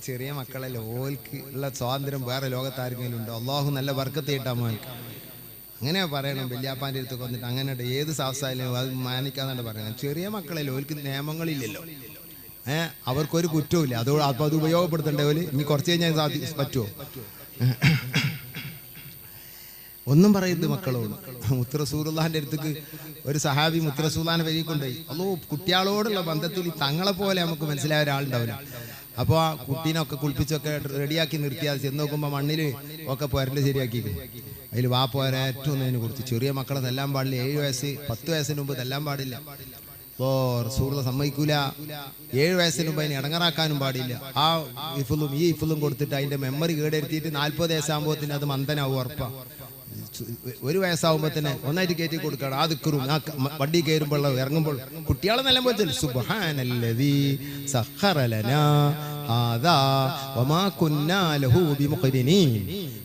ചെറിയ മക്കളല്ലേ ഓൽക്ക് ഉള്ള സ്വാതന്ത്ര്യം വേറെ ലോകത്താർക്കെങ്കിലും ഉണ്ടോ? അള്ളാഹു നല്ല വർക്കത്ത് കിട്ടാൻ മോൻ. അങ്ങനെ പറയണം. വല്യാപ്പാന്റെ അടുത്തൊക്കെ വന്നിട്ട് അങ്ങനെ ഏത് സാഹസായാലും അത് മാനിക്കാന്നാണ് പറയുന്നത്. ചെറിയ മക്കളല്ലേ ഓൽക്ക് നിയമങ്ങളില്ലല്ലോ. ഏഹ് അവർക്കൊരു കുറ്റവും ഇല്ല അതോ അപ്പോൾ അത് ഉപയോഗപ്പെടുത്തണ്ടേ ഓൽ? ഇനി കുറച്ച് കഴിഞ്ഞാൽ സാധി പറ്റുമോ ഒന്നും പറയരുത് മക്കളോട്. മുത്തറസൂറുല്ലാന്റെ അടുത്തേക്ക് ഒരു സഹാബി മുത്തറസൂലാനെ വരി കൊണ്ടുപോയി. അല്ലോ കുട്ടികളോടുള്ള ബന്ധത്തിൽ തങ്ങളെ പോലെ നമുക്ക് മനസ്സിലായ ഒരാളുണ്ടാവില്ല. അപ്പോൾ ആ കുട്ടീനൊക്കെ കുളിപ്പിച്ചൊക്കെ റെഡിയാക്കി നിർത്തിയാൽ ചെന്ന് നോക്കുമ്പോൾ മണ്ണിൽ ഒക്കെ പുരണ്ട് ശരിയാക്കി അതിൽ വാ പോരാ ഏറ്റവും ഒന്നതിനെ കുറിച്ച്. ചെറിയ മക്കളെ തെല്ലാൻ പാടില്ല. ഏഴ് വയസ്സ് പത്ത് വയസ്സിന് മുമ്പ് തെല്ലാൻ പാടില്ല. ഓ റസൂള്ള സമ്മതിക്കൂല. ഏഴ് വയസ്സിന് മുമ്പ് അതിനെ ഇടങ്ങറാക്കാനും പാടില്ല. ആ ഇഫുലും ഈ ഇഫുലും കൊടുത്തിട്ട് അതിന്റെ മെമ്മറി കേടെടുത്തിട്ട് നാൽപ്പത് തന്നെ അത് മന്ദനാവും ഉറപ്പാ. ഒരു വയസ്സാവുമ്പോ തന്നെ ഒന്നായിട്ട് കയറ്റി കൊടുക്കണം. ആ ദിക്കറും ആ വണ്ടി കയറുമ്പോൾ ഇറങ്ങുമ്പോൾ കുട്ടികളെ നല്ല പോലെ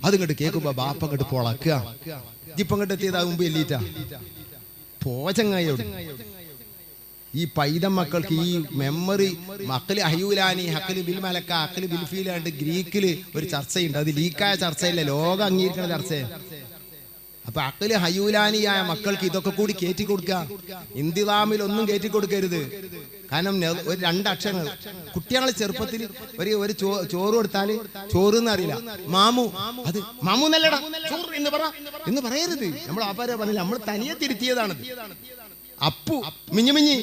അതിങ്ങോട്ട് കേൾക്കുമ്പോ ബാപ്പ അങ്ങോട്ട് പൊളക്കുക. ഇപ്പം അങ്ങോട്ട് എത്തിയത് മുമ്പ് എല്ലീറ്റാ? പോചങ്ങായോട്. ഈ പൈതം മക്കൾക്ക് ഈ മെമ്മറി മക്കൾ അഹ്യൂലാനി ഹക്കൽ ബിൽ മലക്ക അക്കൽ ബിൽ ഫീലാണ്ട് ഗ്രീക്കിൽ ഒരു ചർച്ചയുണ്ട്. അത് ലീക്കായ ചർച്ചയല്ല? ലോകം അംഗീകരിക്കുന്ന ചർച്ചയാണ് അപ്പൊ അക്കൽ ഹയൂലാനിയായ മക്കൾക്ക് ഇതൊക്കെ കൂടി കയറ്റി കൊടുക്കുക ഇന്തിലാമിൽ ഒന്നും കയറ്റി കൊടുക്കരുത്. കാരണം ഒരു രണ്ടക്ഷരങ്ങൾ കുട്ടികളെ ചെറുപ്പത്തിൽ ഒരു ഒരു ചോറ് കൊടുത്താൽ ചോറ് എന്ന് അറിയില്ല. മാമു അത് മാമു ചോറ് എന്ന് പറ എന്ന് പറയരുത്. നമ്മൾ ആപ്പാരെ പറഞ്ഞില്ല നമ്മൾ തനിയെ തിരുത്തിയതാണത്. അപ്പു മിഞ്ഞു മിഞ്ഞി.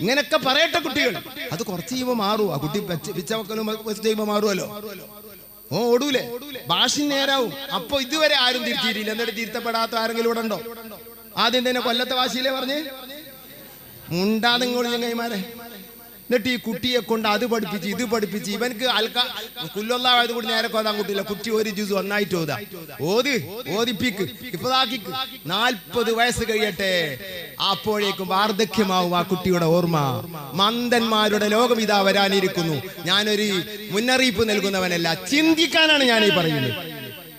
ഇങ്ങനൊക്കെ പറയട്ടെ കുട്ടികൾ. അത് കുറച്ച് ചെയ്യുമ്പോ മാറും. ആ കുട്ടി പിച്ചവക്കനും പിച്ചവക്കലും വെച്ച് ചെയ്യുമ്പോ മാറുമല്ലോ ഓ ഓടൂലേ? ഭാഷ നേരാവും. അപ്പൊ ഇതുവരെ ആരും തിരിച്ചിട്ടില്ല എന്നിട്ട് തിരുത്തപ്പെടാത്ത ആരെങ്കിലും ഇവിടെ ഉണ്ടോ? ആദ്യം തന്നെ കൊല്ലത്തെ ഭാഷയിലേ പറഞ്ഞ്. നിങ്ങൾ ചങ്ങൈമാരെ എന്നിട്ട് ഈ കുട്ടിയെ കൊണ്ട് അത് പഠിപ്പിച്ച് ഇത് പഠിപ്പിച്ച് ഇവനക്ക് അൽക്ക കുല്ലൊന്നായത് കൂടി നേരെ കോതാൻ കുട്ടിയില്ല. കുട്ടി ഒരു ജ്യൂസ് ഒന്നായിട്ട് ഓതാ. ഓത് ഓതിപ്പിക്ക്. ഇപ്പതാക്കിക്ക്. നാൽപ്പത് വയസ്സ് കഴിയട്ടെ. അപ്പോഴേക്കും വാർദ്ധക്യമാവും ആ കുട്ടിയുടെ ഓർമ്മ. മന്ദന്മാരുടെ ലോകം ഇതാ വരാനിരിക്കുന്നു. ഞാനൊരു മുന്നറിയിപ്പ് നൽകുന്നവനല്ല. ചിന്തിക്കാനാണ് ഞാൻ ഈ പറയുന്നത്.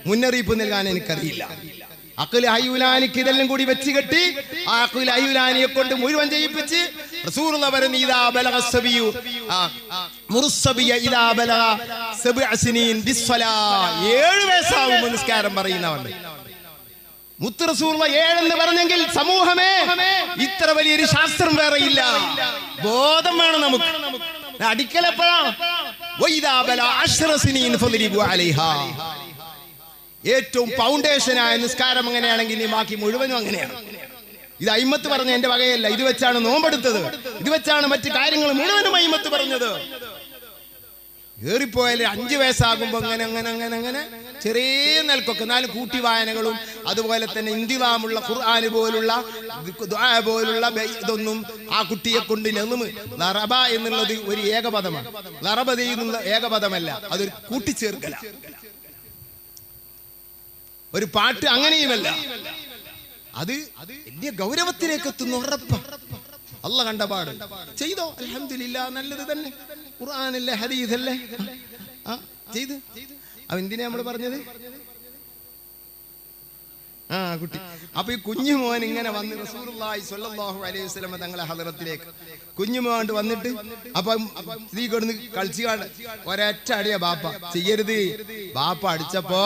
മുന്നറിയിപ്പ് നൽകാൻ എനിക്കറിയില്ല. അക്കുൽ അയ്യുലാനിക്ക് ഇതെല്ലാം കൂടി വെച്ച് കെട്ടി ആ അക്കുൽ അയ്യുലാനിയെ കൊണ്ട് മുഴുവൻ ചെയ്യിപ്പിച്ച് സബിയു. ബിസ്സലാ. ഏഴ് പറയുന്നവണ്ട് മുത്ത് പറഞ്ഞെങ്കിൽ സമൂഹമേ ഇത്ര വലിയൊരു ശാസ്ത്രം വേറെ ഇല്ല ബോധം വേണം നമുക്ക്. അടിക്കലെപ്പോഴാ? വൈദാ ബല അശ്റ സിനീൻ അലൈഹാ. ഏറ്റവും ഫൗണ്ടേഷനായ നിസ്കാരം അങ്ങനെയാണെങ്കിൽ നീ ബാക്കി മുഴുവനും അങ്ങനെയാണ്. ഇത് അയിമത്ത് പറഞ്ഞ എന്റെ വകയല്ല. ഇത് വെച്ചാണ് നോമ്പെടുത്തത്. ഇത് വെച്ചാണ് മറ്റു കാര്യങ്ങൾ മുഴുവനും അയിമത്ത് പറഞ്ഞത്. ഏറിപ്പോയാൽ അഞ്ചു വയസ്സാകുമ്പോ അങ്ങനെ അങ്ങനെ അങ്ങനെ അങ്ങനെ ചെറിയ നിലക്കൊക്കെ. നാല് കൂട്ടി വായനകളും അതുപോലെ തന്നെ ഇന്ദിവാമുള്ള ഖുർആൻ പോലുള്ള പോലുള്ള ഇതൊന്നും ആ കുട്ടിയെ കൊണ്ട് നെളുമ്. ലറബ എന്നുള്ളത് ഒരു ഏകപദമാണ്. ലറബ ചെയ്യുന്ന ഏകപദമല്ല. അതൊരു കൂട്ടിച്ചേർക്കല. ഒരു പാട്ട് അങ്ങനെയുമല്ല. അത് വലിയ ഗൗരവത്തിലേക്ക് എത്തുന്നു ഉറപ്പ. അല്ല കണ്ട പാട്. ചെയ്തോ? അലഹമില്ല നല്ലത് തന്നെ. ഖുർആാനല്ലേ ഹദീസല്ലേ? ആ ചെയ്ത്. അവ എന്തിനാ നമ്മൾ പറഞ്ഞത്? ആ കുട്ടി. അപ്പൊ ഈ കുഞ്ഞു മോൻ ഇങ്ങനെ വന്ന് അലൈഹി തങ്ങളെ ഹലറത്തിലേക്ക് കുഞ്ഞു മോൻ വന്നിട്ട് അപ്പം സ്ത്രീ കൊടുന്ന് കളിച്ചു കാണ. ഒരൊറ്റ അടിയ ബാപ്പ. ചെയ്യരുത്. ബാപ്പ അടിച്ചപ്പോ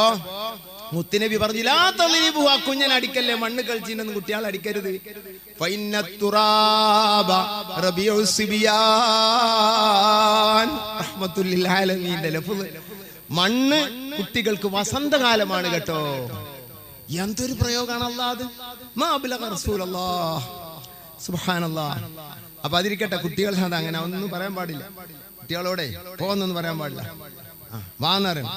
മുത്തുനബി പറഞ്ഞില്ല ആ തളീബു ആ കുഞ്ഞൻ അടിക്കല്ലേ മണ്ണ് കളിച്ചിരുന്ന കുട്ടികൾ അടിക്കരുത്. മണ്ണ് കുട്ടികൾക്ക് വസന്തകാലമാണ് കേട്ടോ. എന്തൊരു പ്രയോഗമാണ് അല്ലാതെ അപ്പൊ അതിരിക്കട്ടെ കുട്ടികൾ അത് അങ്ങനെ ഒന്നും പറയാൻ പാടില്ല. കുട്ടികളോടെ പോകുന്നൊന്നും പറയാൻ പാടില്ല. വാന്നറിയും